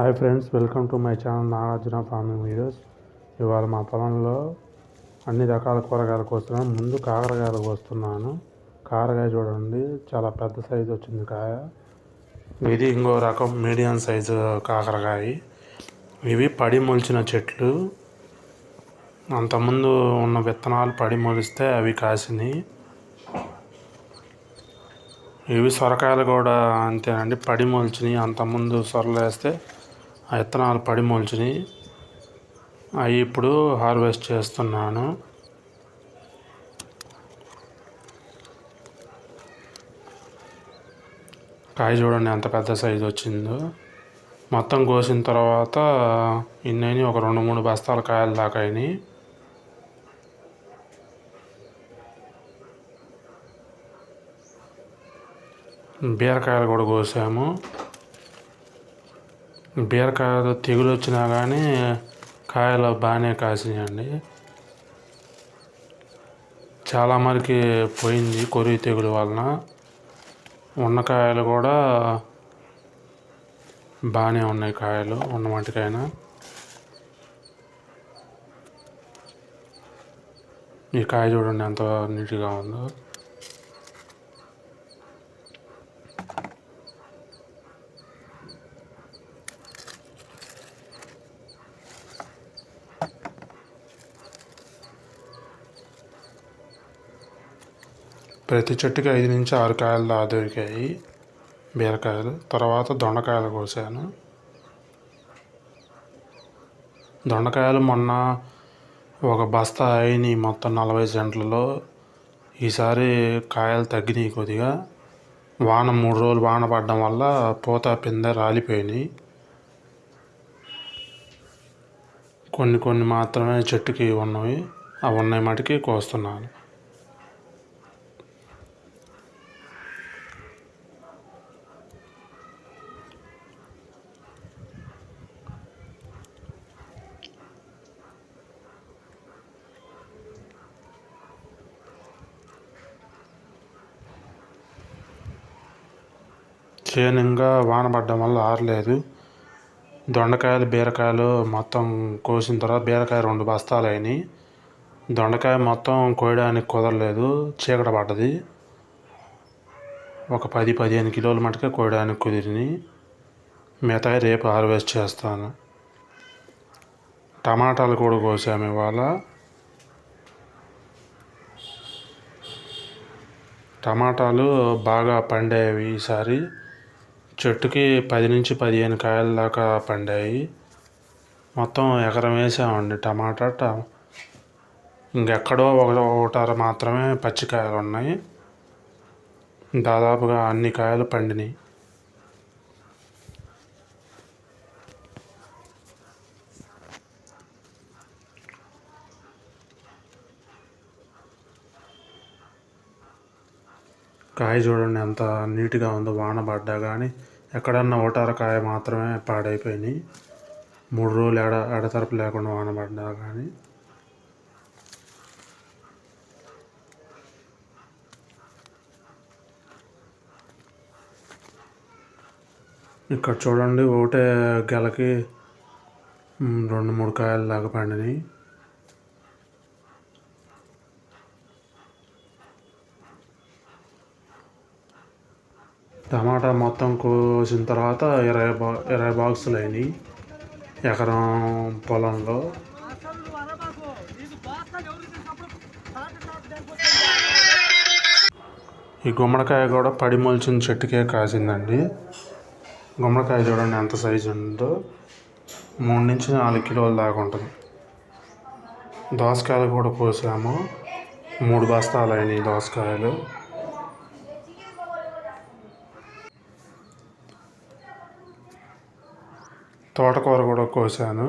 Hi friends welcome to my channel Nagarjuna farming videos. ఇవాళ మా పొలంలో అన్ని రకాల కూరగాయలు కోస్తున్నాను ముందు కాకరకాయలు కోస్తున్నాను కాకరకాయ చూడండి చాలా పెద్ద సైజు వచ్చింది కాయ. ఇది ఇంకో రకం మీడియం సైజు కాకరకాయ. ఇవి పడి మొలిచిన చెట్లు. అంతకుముందు ఉన్న విత్తనాలు పడి మొలిస్తే అవి కాసినాయి. ఇవి సొరకాయలు కూడా అంతేనండి పడి మొలిచినాయి. అంతకుముందు సొరలు వేస్తే ఆ విత్తనాలు పడి మొలిచినాయి. అవి ఇప్పుడు హార్వెస్ట్ చేస్తున్నాను. కాయ చూడండి ఎంత పెద్ద సైజు వచ్చిందో. మొత్తం కోసిన తర్వాత ఇన్నైనా ఒక రెండు మూడు బస్తాల కాయలు దాకా అయినాయి. బీరకాయలు కూడా కోసాము. బీరకాయలు తెగులు వచ్చినా కానీ కాయలు బాగానే కాసినాయండి. చాలా మరికి పోయింది కొరివి తెగులు వలన. ఉన్న కాయలు కూడా బాగానే ఉన్నాయి కాయలు ఉన్న వంటికైనా ఈ కాయ చూడండి ఎంత నీట్గా ఉందో. ప్రతి చెట్టుకి ఐదు నుంచి ఆరు కాయలు దాకా దొరికాయి. బీరకాయలు. తర్వాత దొండకాయలు కోసాను. దొండకాయలు మొన్న ఒక బస్తా అయినాయి మొత్తం నలభై సెంట్లలో. ఈసారి కాయలు తగ్గినాయి కొద్దిగా. వాన మూడు రోజులు వాన పడడం వల్ల పూత పిందె రాలిపోయినాయి. కొన్ని కొన్ని మాత్రమే చెట్టుకి ఉన్నవి. అవి ఉన్నాయి మటుకి కోస్తున్నాను. చేను ఇంకా వాన పడడం వల్ల ఆరలేదు. దొండకాయలు బీరకాయలు మొత్తం కోసిన తర్వాత బీరకాయ రెండు బస్తాలు అయినాయి. దొండకాయ మొత్తం కోయడానికి కుదరలేదు. చీకట పడ్డది. ఒక పది పదిహేను కిలోల మటుకే కోయడానికి కుదిరినాయి. మిగతా రేపు హార్వెస్ట్ చేస్తాను. టమాటాలు కూడా కోసాము ఇవాళ. టమాటాలు బాగా పండేవి ఈసారి. చెట్టుకి పది నుంచి పదిహేను కాయల దాకా పండాయి. మొత్తం ఎకరం వేసామండి టమాటా ట ఇంకెక్కడో ఒక ఒకటార మాత్రమే పచ్చికాయలు ఉన్నాయి. దాదాపుగా అన్ని కాయలు పండినాయి. కాయ చూడండి ఎంత నీట్గా ఉందో వాన పడ్డా కానీ ఎక్కడన్నా ఓటారకాయ కాయ మాత్రమే పాడైపోయినాయి. మూడు రోజులు ఎడ ఎడతరపు లేకుండా వానబడ్డా కానీ ఇక్కడ చూడండి ఒకటే గెలకి రెండు మూడు కాయలు దాకా పండినాయి. టమాటా మొత్తం కోసిన తర్వాత ఇరవై బా ఇరవై బాక్సులు అయినాయి. ఎకరం పొలంలో. ఈ గుమ్మడికాయ కూడా పడి మొలిచిన చెట్టుకే కాసిందండి. గుమ్మడికాయ చూడండి ఎంత సైజు ఉందో. మూడు నుంచి నాలుగు కిలోల దాకా ఉంటుంది. దోసకాయలు కూడా కోసాము. మూడు బస్తాలు అయినాయి దోసకాయలు. తోటకూర కూడా కోసాను.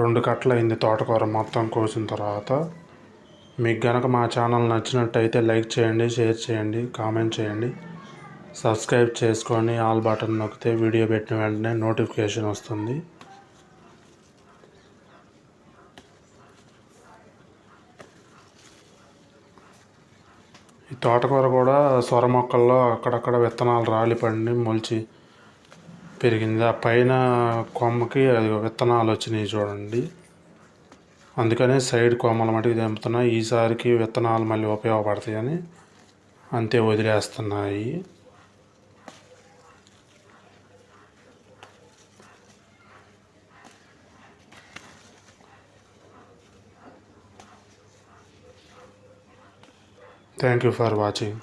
రెండు కట్టలు అయింది తోటకూర మొత్తం కోసిన తర్వాత. మీకు గనక మా ఛానల్ నచ్చినట్టయితే లైక్ చేయండి షేర్ చేయండి కామెంట్ చేయండి. సబ్స్క్రైబ్ చేసుకొని ఆల్ బటన్ నొక్కితే వీడియో పెట్టిన వెంటనే నోటిఫికేషన్ వస్తుంది. ఈ తోటకూర కూడా సొర మొక్కల్లో అక్కడక్కడ విత్తనాలు రాలిపండి మొలిచి పెరిగింది. ఆ పైన కొమ్మకి అది విత్తనాలు వచ్చినాయి చూడండి. అందుకనే సైడ్ కొమ్మల మటుకు తెంపుతున్నా. ఈసారికి విత్తనాలు మళ్ళీ ఉపయోగపడతాయని అంతే వదిలేస్తున్నాయి. Thank you for watching